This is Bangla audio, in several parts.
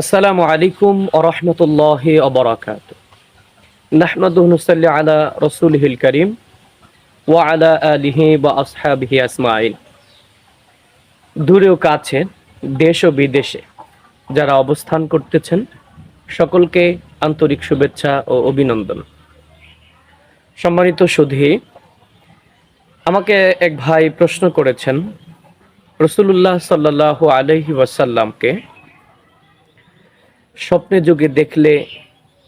আসসালামু আলাইকুম ওরহমতুল্লাহ অবরাকাত নাহমাদুহ নুসাল্লি আলা রসুলহিল করিম ওয়া আলা আলিহি বা আসহাবিহি আসমাইন দূরেও কাছে, দেশ ও বিদেশে যারা অবস্থান করতেছেন, সকলকে আন্তরিক শুভেচ্ছা ও অভিনন্দন। সম্মানিত সুধী, আমাকে এক ভাই প্রশ্ন করেছেন রসুল্লাহ সাল্লাহ আলহি ওয়াসাল্লামকে স্বপ্নে যুগে দেখলে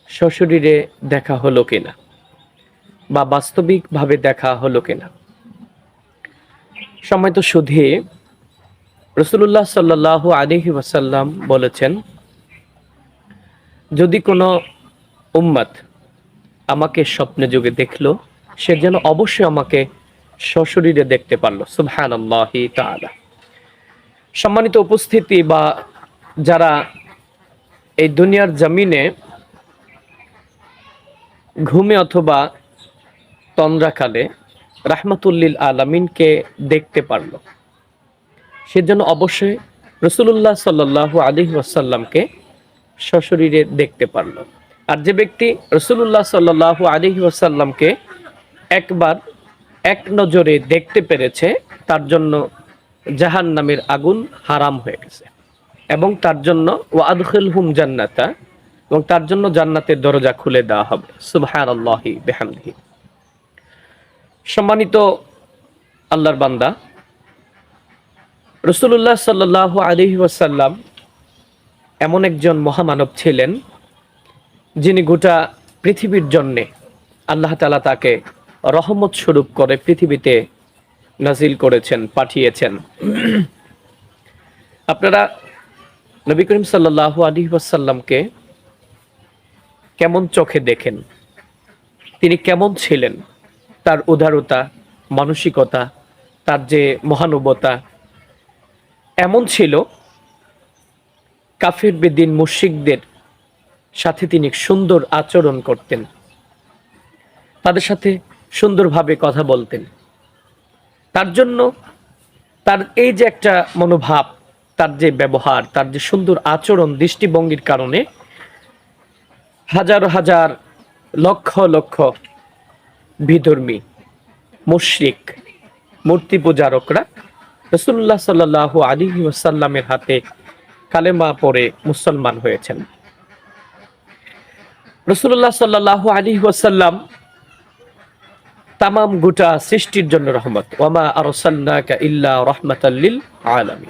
সশরীরে দেখা হলো কিনা? বা বাস্তবিকভাবে দেখা হলো কিনা? সময় তো শুধু রসুল্লাহ সাল্লাহ আলিহি ওয়াসাল্লাম বলেছেন, যদি কোনো উম্মাদ আমাকে স্বপ্নে যুগে দেখল, সে যেন অবশ্যই আমাকে সশরীরে দেখতে পারল। সুবহান সম্মানিত উপস্থিতি বা যারা এই দুনিয়ার জমিনে ঘুমে অথবা তন্দ্রাকালে রাহমাতুল্লিল আলামিনকে দেখতে পারল। সেজন্য অবশ্যই রসুল্লাহ সাল্লাহ আলী ওয়াসাল্লামকে সশরীরে দেখতে পারল। আর যে ব্যক্তি রসুল্লাহ সাল্লাহ আলী ওয়াসাল্লামকে একবার এক নজরে দেখতে পেরেছে, তার জন্য জাহান নামের আগুন হারাম হয়ে গেছে। এবং তার জন্য ও আদখিল হুম জান্নাতা এবং তার জন্য জান্নাতের দরজা খুলে দেওয়া হবে। সুবহান আল্লাহি বেহামদিহি। সম্মানিত আল্লাহর বান্দা রসুল্লাহ সাল্লাহ আলহি ওয়াসাল্লাম এমন একজন মহামানব ছিলেন যিনি গোটা পৃথিবীর জন্যে আল্লাহ তালা তাকে রহমত স্বরূপ করে পৃথিবীতে নাজিল করেছেন, পাঠিয়েছেন। আপনারা নবী করিম সাল্লাহ আলী ওয়াসাল্লামকে কেমন চোখে দেখেন? তিনি কেমন ছিলেন? তার উদারতা, মানসিকতা, তার যে মহানুবতা এমন ছিল। কাফির বেদিন মুশিকদের সাথে তিনি সুন্দর আচরণ করতেন। তাদের সাথে সুন্দরভাবে কথা বলতেন। তার জন্য তার এই যে একটা মনোভাব তার যে ব্যবহার, তার যে সুন্দর আচরণ, দৃষ্টিভঙ্গির কারণে হাজার হাজার লক্ষ লক্ষ বিধর্মী, মুশরিক, মূর্তি পূজারকরা রসুল্লাহ সাল্লাহ আলী ওসাল্লামের হাতে কালেমা পরে মুসলমান হয়েছেন। রসুল্লাহ সাল্লাহ আলী ওসাল্লাম তামাম গোটা সৃষ্টির জন্য রহমত। ওয়ামা আরসাল্লাকা ইল্লা রহমাতাল্লিল আলামী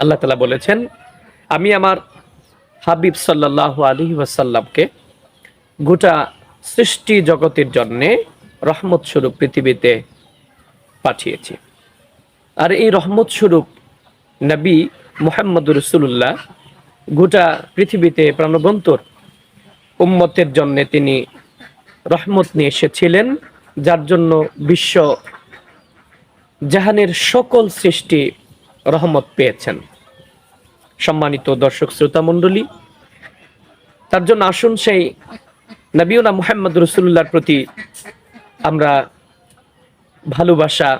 আল্লাহ তালা বলেছেন, আমি আমার হাবিব সাল্লাহ আলী ওয়াসাল্লামকে গোটা সৃষ্টি জগতের জন্যে রহমত স্বরূপ পৃথিবীতে পাঠিয়েছি। আর এই রহমত স্বরূপ নবী মোহাম্মদ রসুল্লাহ গোটা পৃথিবীতে প্রাণবন্তর উম্মতের জন্যে তিনি রহমত নিয়ে এসেছিলেন, যার জন্য বিশ্ব জাহানের সকল সৃষ্টি রহমত পেয়েছেন। সম্মানিত দর্শক শ্রোতা মণ্ডলী, তার জন্য আসুন সেই নবীনা মুহাম্মদ রসুল্লাহর প্রতি আমরা ভালোবাসা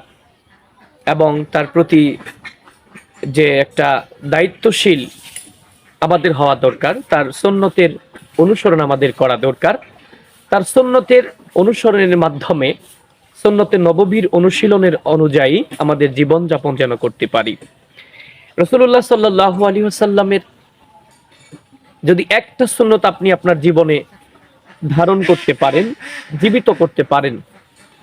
এবং তার প্রতি যে একটা দায়িত্বশীল আমাদের হওয়া দরকার, তার সন্ন্যতের অনুসরণ আমাদের করা দরকার। তার সন্ন্যতের অনুসরণের মাধ্যমে সন্ন্যতের নববীর অনুশীলনের অনুযায়ী আমাদের জীবন যাপন যেন করতে পারি। রসুল্লাহ সাল্লাহ আলী আসাল্লামের যদি একটা সুন্নত আপনি আপনার জীবনে ধারণ করতে পারেন, জীবিত করতে পারেন,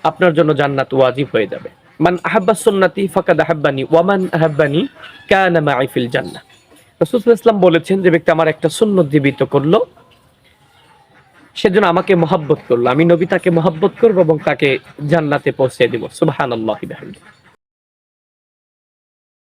আপনার জন্য জান্নাত ওয়াজিব হয়ে যাবে। মান আহাব্বা সুন্নাতি ফাকাদ আহাব্বানি ওয়ামান আহাব্বানি কানা মাই ফিল জান্নাহ। রাসূল ইসলাম বলেছেন যে ব্যক্তি আমার একটা সুন্নত জীবিত করল সেজন্য আমাকে মহাব্বত করল। আমি নবী তাকে মহাব্বত করব এবং তাকে জান্নাতে পৌঁছে দিব। সুবাহ বিহামদিহি।